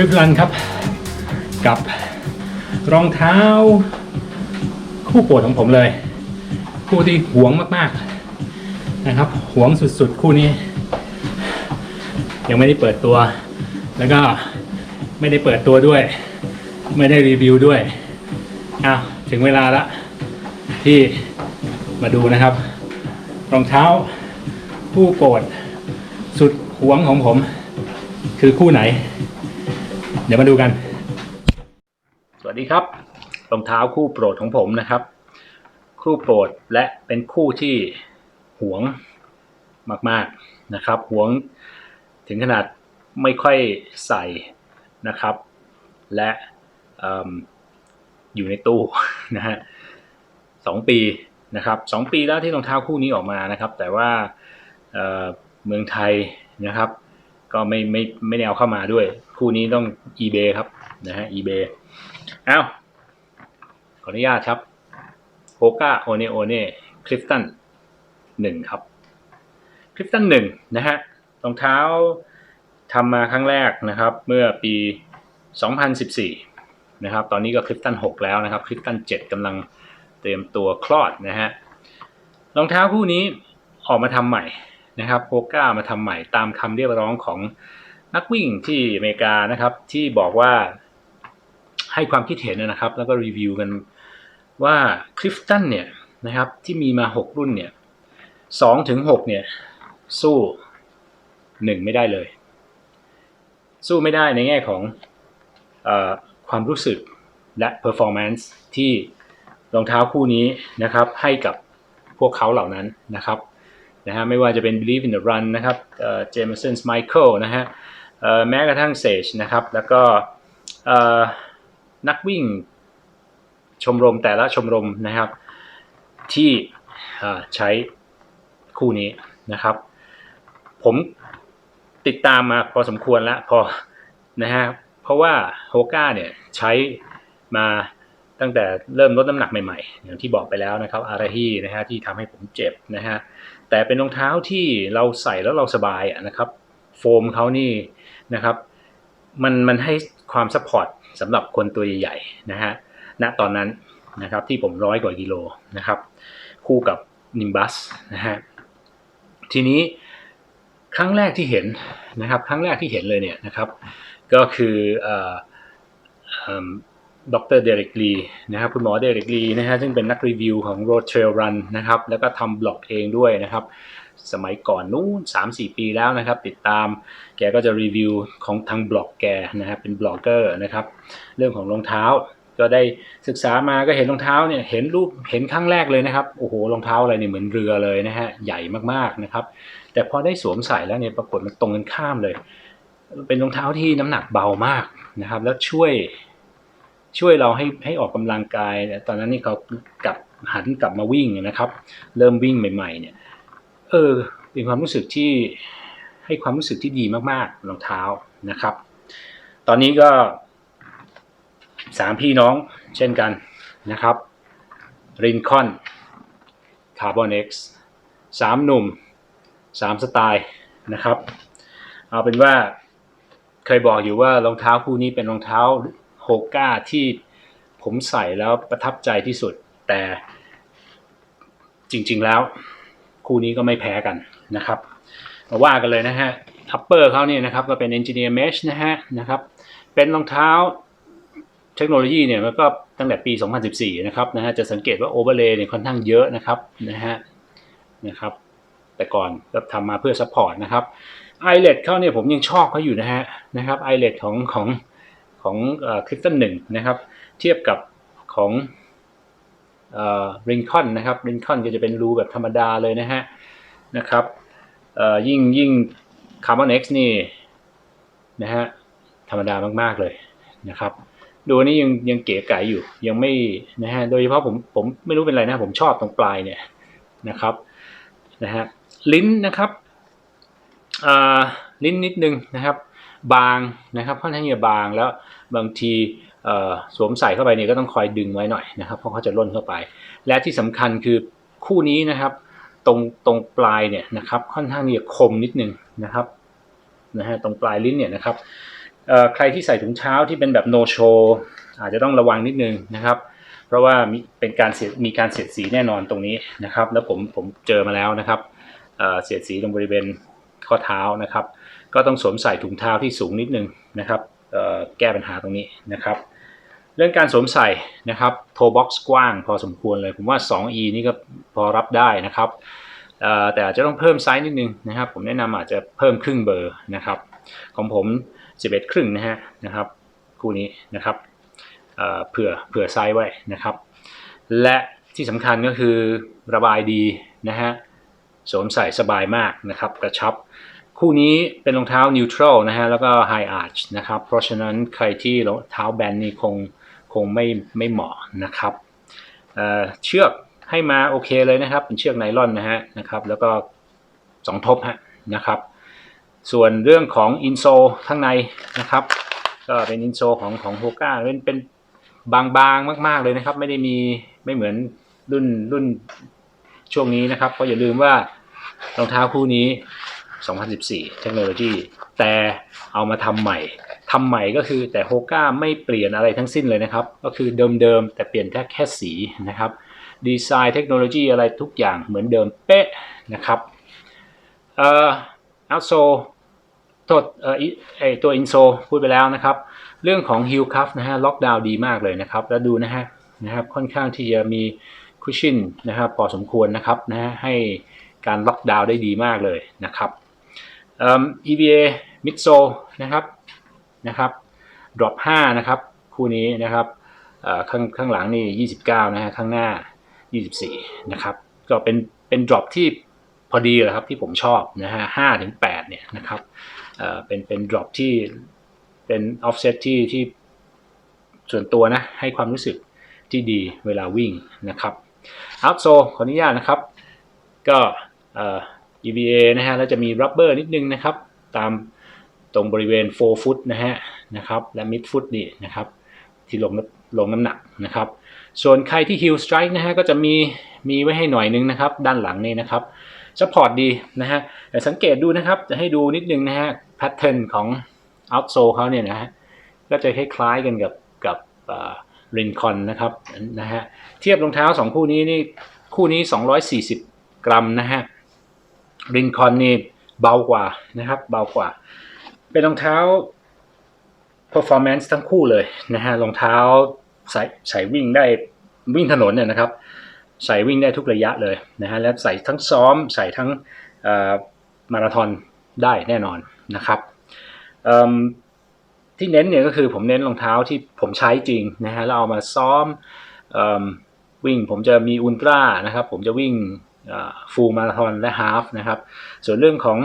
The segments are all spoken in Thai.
ริปรันครับ กับรองเท้า คู่โปรดของผมเลย คู่ที่หวงมากๆนะครับหวงสุดๆ คู่นี้ ยังไม่ได้เปิดตัว แล้วก็ไม่ได้เปิดตัวด้วย ไม่ได้รีวิวด้วยอ้าวถึงเวลาละที่มาดูนะครับ รองเท้าคู่โปรดสุดหวงของผม คือคู่ไหน ดี๋ยวมาดูกัน สวัสดีครับรองเท้าคู่โปรดของผมนะครับ คู่โปรดและเป็นคู่ที่หวงมากๆนะครับหวงถึงขนาดไม่ค่อยใส่นะครับ และออยู่ในตู้นะฮะสองปีนะครับสองปีแล้วที่รองเท้าคู่นี้ออกมานะครับ แต่ว่าเเมืองไทยนะครับ ก็ไม่ไม่ไม่ได้เอาเข้ามาด้วย คู่นี้ต้อง eBay ครับนะฮะ eBay อ้าขออนุญาตครับโ o กาโอเนโอเน่คลิฟตันหนึ่งครับคลิฟตันหนึ่งนะฮะรองเท้าทำมาครั้งแรกนะครับ เมื่อปี 2014 นะครับ ตอนนี้ก็คลิฟตัน6 แล้วนะครับ คลิฟตัน7กำลังเตรียมตัวคลอดนะฮะรองเท้าคู่นี้ออกมาทำใหม่ นะครับโ o กามาทำใหม่ตามคำเรียกร้องของนักวิ่งที่อเมริกานะครับ ที่บอกว่าให้ความคิดเห็นนะครับ แล้วก็รีวิวกันว่าคลิฟตันเนี่ยนะครับที่มีมา 6 รุ่นเนี่ย2ถึง6เนี่ยสู้1ไม่ได้เลย สู้ไม่ได้ในแง่ของอความรู้สึกและ performance ที่รองเท้าคู่นี้นะครับให้กับพวกเขาเหล่านั้นนะครับ นะฮะไม่ว่าจะเป็น Believe in the Run นะครับเอ่อ Jameson's Michael นะฮะเอ่อแม้กระทั่ง Sage นะครับ แล้วก็เอ่อนักวิ่งชมรมแต่ละชมรมนะครับ ที่ใช้คู่นี้นะครับ ผมติดตามมาพอสมควรแล้วพอนะฮะเพราะว่าโฮก้าเนี่ยใช้มาตั้งแต่เริ่มลดน้ำหนักใหม่ๆ อย่างที่บอกไปแล้วนะครับ อาราฮีนะฮะที่ทำให้ผมเจ็บนะฮะ แต่เป็นรองเท้าที่เราใส่แล้วเราสบายนะครับ โฟมเขานี่นะครับ มันมันให้ความซัพพอร์ตสำหรับคนตัวใหญ่ๆนะฮะณตอนนั้นนะครับที่ผมร้อยกว่ากิโลนะครับ คู่กับนิมบัสนะฮะทีนี้ครั้งแรกที่เห็นนะครับ ครั้งแรกที่เห็นเลยเนี่ยนะครับ ก็คือ ดรเดริกลีนะครับคุณหมอเดริกลีนะฮะซึ่งเป็นนักรีวิวของ Road Trail Run นะครับแล้วก็ทำบล็อกเองด้วยนะครับ สมัยก่อนนู้น3-4 ปีแล้วนะครับ ติดตามแกก็จะรีวิวของทางบล็อกแกนะครับเป็นบล็อกเกอร์นะครับ เรื่องของรองเท้าก็ได้ศึกษามาก็เห็นรองเท้าเนี่ยเห็นรูปเห็นครั้งแรกเลยนะครับโอ้โหรองเท้าอะไรเนี่ยเหมือนเรือเลยนะฮะใหญ่มากๆนะครับ แต่พอได้สวมใส่แล้วเนี่ยปรากฏมันตรงกันข้ามเลย เป็นรองเท้าที่น้ำหนักเบามากนะครับ แล้วช่วย ช่วยเราให้ให้ออกกำลังกาย ตอนนั้นนี่เขากลับหันกลับมาวิ่งนะครับ เริ่มวิ่งใหม่ๆเนี่ยเออเป็นความรู้สึกที่ให้ความรู้สึกที่ดีมากๆรองเท้านะครับ ตอนนี้ก็สามพี่น้องเช่นกันนะครับรินคอนคาร์บอนเอ็กซ์สามหนุ่มสามสไตล์นะครับ เอาเป็นว่าเคยบอกอยู่ว่ารองเท้าคู่นี้เป็นรองเท้า โฮก้าที่ผมใส่แล้วประทับใจที่สุด แต่จริง ๆ แล้ว คู่นี้ก็ไม่แพ้กันนะครับมาว่ากันเลยนะฮะทัปเปอร์เขาเนี่ยนะครับก็เป็น Engineer Mesh นะฮะนะครับเป็นรองเท้าเทคโนโลยีเนี่ยมันก็ตั้งแต่ปี 2014 นะครับนะฮะจะสังเกตว่าโอเวอร์เลย์เนี่ยค่อนข้างเยอะนะครับนะฮะนะครับแต่ก่อนก็ทำมาเพื่อซัพพอร์ตนะครับไอเลดเขาเนี่ยผมยังชอบเขาอยู่นะฮะนะครับไอเลดของของ ของคลิฟตันหนึ่งนะครับ เทียบกับของริงคอนนะครับริงคอนก็จะเป็นรูแบบธรรมดาเลยนะฮะนะครับยิ่งยิ่งคาร์บอนเอ็กซ์นี่นะฮะธรรมดามาก ๆ เลยนะครับดูนี่ยังยังเก๋ไก๋อยู่ ยังไม่นะฮะโดยเฉพาะผมผมไม่รู้เป็นไรนะผมชอบตรงปลายเนี่ยนะครับนะฮะลิ้นนะครับลิ้นนิดนึงนะครับ บางนะครับค่อนข้างจะบางแล้วบางทีสวมใส่เข้าไปเนี่ยก็ต้องคอยดึงไว้หน่อยนะครับ เพราะเขาจะล่นเข้าไป และที่สำคัญคือคู่นี้นะครับตรงตรงปลายเนี่ยนะครับค่อนข้างที่จะคมนิดนึงนะครับนะฮะตรงปลายลิ้นเนี่ยนะครับใครที่ใส่ถุงเท้าที่เป็นแบบ no show อาจจะต้องระวังนิดนึงนะครับ เพราะว่ามีเป็นการเสียมีการเสียดสีแน่นอนตรงนี้นะครับ แล้วผมผมเจอมาแล้วนะครับเสียดสีตรงบริเวณข้อเท้านะครับ ก็ต้องสวมใส่ถุงเท้าที่สูงนิดนึงนะครับแก้ปัญหาตรงนี้นะครับ เรื่องการสวมใส่นะครับโทบ็อกซ์กว้างพอสมควรเลย ผมว่า 2e นี่ก็พอรับได้นะครับแต่อาจจะต้องเพิ่มไซส์นิดนึงนะครับ ผมแนะนำอาจจะเพิ่มครึ่งเบอร์นะครับ ของผม 11 ครึ่งนะฮะนะครับคู่นี้นะครับเผื่อเผื่อไซส์ไว้นะครับ และที่สำคัญก็คือระบายดีนะฮะสวมใส่สบายมากนะครับ กระชับ คู่นี้เป็นรองเท้า neutral นะฮะ แล้วก็ high arch นะครับ เพราะฉะนั้นใครที่รองเท้าแบนนี่คงคงไม่ไม่เหมาะนะครับเเชือกให้มาโอเคเลยนะครับ เป็นเชือกไนลอนนะฮะนะครับ แล้วก็สองทบฮะนะครับ ส่วนเรื่องของอินโซข้างในนะครับ ก็เป็นอินโซของของโฮก้าเป็นเป็นบางๆมาก ๆเลยนะครับ ไม่ได้มีไม่เหมือนรุ่นรุ่นช่วงนี้นะครับเพราะอย่าลืมว่ารองเท้าคู่นี้ 2014 เทคโนโลยี แต่เอามาทำใหม่ทำใหม่ก็คือแต่โฮก้าไม่เปลี่ยนอะไรทั้งสิ้นเลยนะครับ ก็คือเดิมๆ แต่เปลี่ยนแค่แค่สีนะครับดีไซน์เทคโนโลยีอะไรทุกอย่างเหมือนเดิมเป๊ะนะครับเอ่ออัลโซโทษเอ่อไอตัวอินโซพูดไปแล้วนะครับ เรื่องของฮิลคัฟนะฮะล็อกดาวน์ดีมากเลยนะครับ แล้วดูนะฮะนะครับค่อนข้างที่จะมีคุชชั่นนะครับพอสมควรนะครับนะฮะให้การล็อกดาวน์ได้ดีมากเลยนะครับ EVA Mid s o นะครับนะครับ drop 5นะครับคู่นี้นะครับข้างข้างหลังนี่ 29 นะฮะข้างหน้า 24 นะครับ ก็เป็นเป็น drop ที่พอดีแหละครับที่ผมชอบนะฮะ5ถึง8เนี่ยนะครับเป็นเป็น drop ที่เป็น offset ที่ที่ส่วนตัวนะให้ความรู้สึกที่ดีเวลาวิ่งนะครับ outsole ขออนุญาตนะครับ ก็ EVA นะฮะแล้วจะมี rubber นิดนึงนะครับ ตามตรงบริเวณ forefoot นะฮะนะครับและ midfoot นี่นะครับ ที่ลงน้ำลงน้ำหนักนะครับ ส่วนใครที่ heel strike นะฮะก็จะมีมีไว้ให้หน่อยนึงนะครับ ด้านหลังนี่นะครับ support ดีนะฮะแต่สังเกตดูนะครับ จะให้ดูนิดนึงนะฮะ pattern ของ outsole เขาเนี่ยนะฮะก็จะคล้ายๆกันกับกับรินคอนนะครับนะฮะเทียบรองเท้า 2 คู่นี้นี่คู่นี้ 240 กรัมนะฮะ รินคอนนี่เบากว่านะครับ เบากว่า เป็นรองเท้า performance ทั้งคู่เลยนะฮะรองเท้าใส่ใส่วิ่งได้วิ่งถนนเนี่ยนะครับ ใส่วิ่งได้ทุกระยะเลยนะฮะและใส่ทั้งซ้อมใส่ทั้งมาราธอนได้แน่นอนนะครับที่เน้นเนี่ยก็คือผมเน้นรองเท้าที่ผมใช้จริงนะฮะแล้วเอามาซ้อมวิ่งผมจะมีอุลตร้านะครับ ผมจะวิ่ง ฟูลมาราธอนและฮาฟนะครับ ส่วนเรื่องของ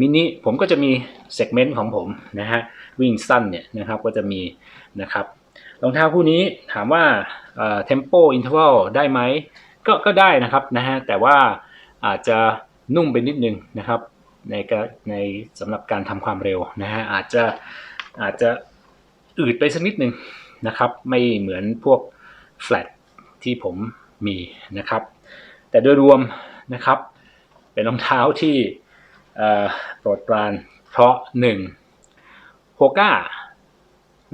มินิผมก็จะมีเซกเมนต์ของผมนะฮะวิ่งสั้นเนี่ยนะครับก็จะมีนะครับรองเท้าคู่นี้ถามว่าเทมโปอินเทอร์วัลได้ไหมก็ก็ได้นะครับนะฮะแต่ว่าอาจจะนุ่มไปนิดนึงนะครับในในสำหรับการทำความเร็วนะฮะอาจจะอาจจะอืดไปสักนิดนึงนะครับ ไม่เหมือนพวกแฟลตที่ผมมีนะครับ แต่โดยรวมนะครับ เป็นรองเท้าที่โปรดปรานเพราะ1โฮก้า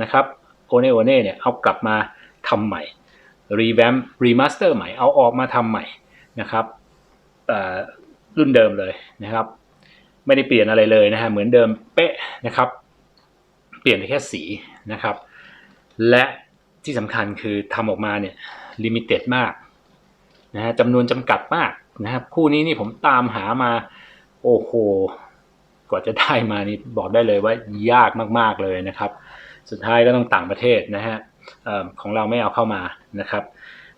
นะครับโอเนโอเน่เนี่ยเอากลับมาทำใหม่รีแวมรีมาสเตอร์ใหม่เอาออกมาทำใหม่นะครับรุ่นเดิมเลยนะครับ ไม่ได้เปลี่ยนอะไรเลยนะฮะเหมือนเดิมเป๊ะนะครับ เปลี่ยนแค่สีนะครับ และที่สำคัญคือทำออกมาเนี่ยลิมิเต็ดมาก นะฮะจำนวนจำกัดมากนะครับ คู่นี้นี่ผมตามหามา โอ้โหกว่าจะได้มานี่บอกได้เลยว่ายากมากๆเลยนะครับ สุดท้ายก็ต้องต่างประเทศนะฮะของเราไม่เอาเข้ามานะครับ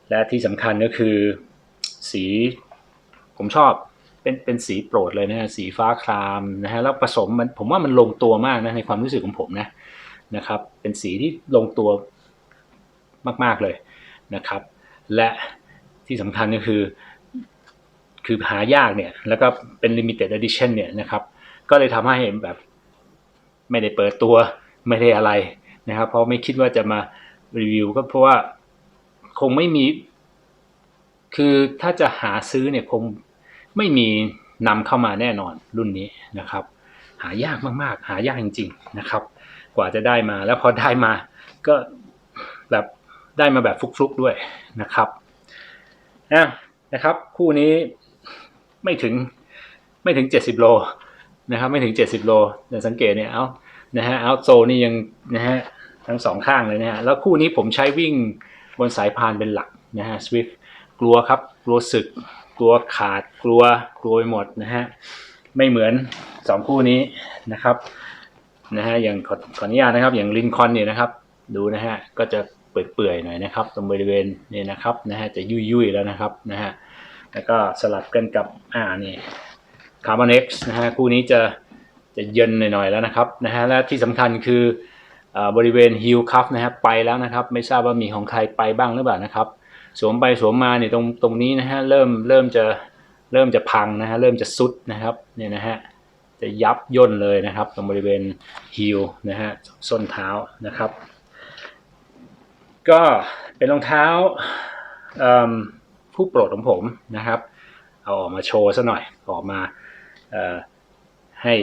และที่สำคัญก็คือสีผมชอบเป็นเป็นสีโปรดเลยนะฮะสีฟ้าครามนะฮะแล้วผสมมันผมว่ามันลงตัวมากนะในความรู้สึกของผมนะนะครับ เป็นสีที่ลงตัวมากๆเลยนะครับ และ ที่สำคัญก็คือ คือหายากเนี่ย แล้วก็เป็น limited edition เนี่ยนะครับ ก็เลยทำให้แบบไม่ได้เปิดตัวไม่ได้อะไรนะครับ เพราะไม่คิดว่าจะมารีวิวก็เพราะว่าคงไม่มี คือถ้าจะหาซื้อเนี่ยคงไม่มีนำเข้ามาแน่นอนรุ่นนี้นะครับ หายากมากๆ หายากจริง ๆนะครับ กว่าจะได้มาแล้วพอได้มาก็แบบได้มาแบบฟลุกๆด้วยนะครับ นะนะครับ คู่นี้ไม่ถึงไม่ถึง 70 โลนะครับ ไม่ถึง 70 โลแต่สังเกตเนี่ยเอานะฮะเอาโซนี่ยังนะฮะทั้งสองข้างเลยนะฮะแล้วคู่นี้ผมใช้วิ่งบนสายพานเป็นหลักนะฮะ Swift กลัวครับ กลัวสึก กลัวขาดกลัวกลัวไปหมดนะฮะไม่เหมือนสองคู่นี้นะครับนะฮะอย่างขอขออนุญาตนะครับ อย่างลินคอนเนี่ยนะครับ ดูนะฮะก็จะ เปื่อยๆหน่อยนะครับ ตรงบริเวณนี่นะครับนะฮะจะยุ่ยๆแล้วนะครับนะฮะแล้วก็สลับกันกับอ่านี่คาร์บอนเอ็กซ์นะฮะคู่นี้จะจะเย็นหน่อยๆแล้วนะครับนะฮะและที่สำคัญคืออบริเวณฮิลคัฟนะฮะไปแล้วนะครับ ไม่ทราบว่ามีของใครไปบ้างหรือเปล่านะครับ สวมไปสวมมาเนี่ยตรงตรงนี้นะฮะเริ่มเริ่มจะเริ่มจะพังนะฮะเริ่มจะซุดนะครับเนี่ยนะฮะจะยับย่นเลยนะครับ ตรงบริเวณฮิลนะฮะส้นเท้านะครับ ก็เป็นรองเท้าผู้โปรดของผมนะครับ เอาออกมาโชว์ซะหน่อยออกมาให้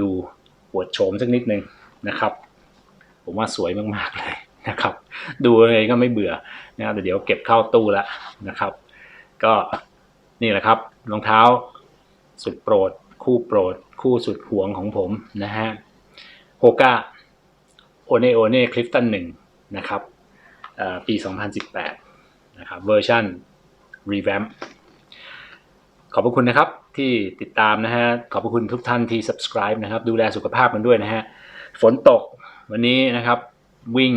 ดูปวดโฉมสักนิดนึงนะครับ ผมว่าสวยมากๆเลยนะครับ ดูยังไงก็ไม่เบื่อนะครับแต่เดี๋ยวเก็บเข้าตู้แล้วนะครับ ก็นี่แหละครับรองเท้าสุดโปรด คู่โปรด คู่สุดหวงของผมนะฮะโฮกาโอเนโอเน่คลิฟตันหนึ่ง นะครับเอ่อปี 2018 นะครับเวอร์ชันรีแวมขอบพระคุณนะครับที่ติดตามนะฮะ ขอบพระคุณทุกท่านที่ subscribe นะครับ ดูแลสุขภาพกันด้วยนะฮะ ฝนตกวันนี้นะครับวิ่ง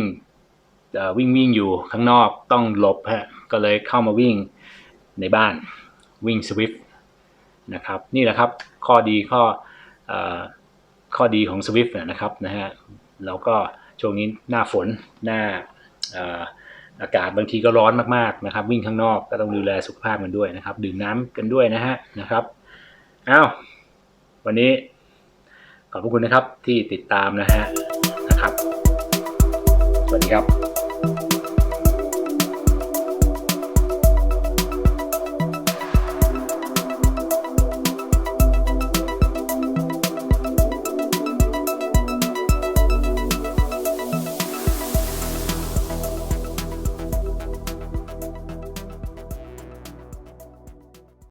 วิ่งวิ่งอยู่ข้างนอกต้องหลบฮะ ก็เลยเข้ามาวิ่งในบ้านวิ่งสวิฟนะครับ นี่แหละครับข้อดีข้ออข้อดีของ Swift นะนะครับนะฮะแล้วก็ ช่วงนี้หน้าฝนหน้าอากาศบางทีก็ร้อนมากๆนะครับ วิ่งข้างนอกก็ต้องดูแลสุขภาพกันด้วยนะครับ ดื่มน้ำกันด้วยนะฮะนะครับอ้าววันนี้ขอบพระคุณนะครับที่ติดตามนะฮะนะครับ สวัสดีครับ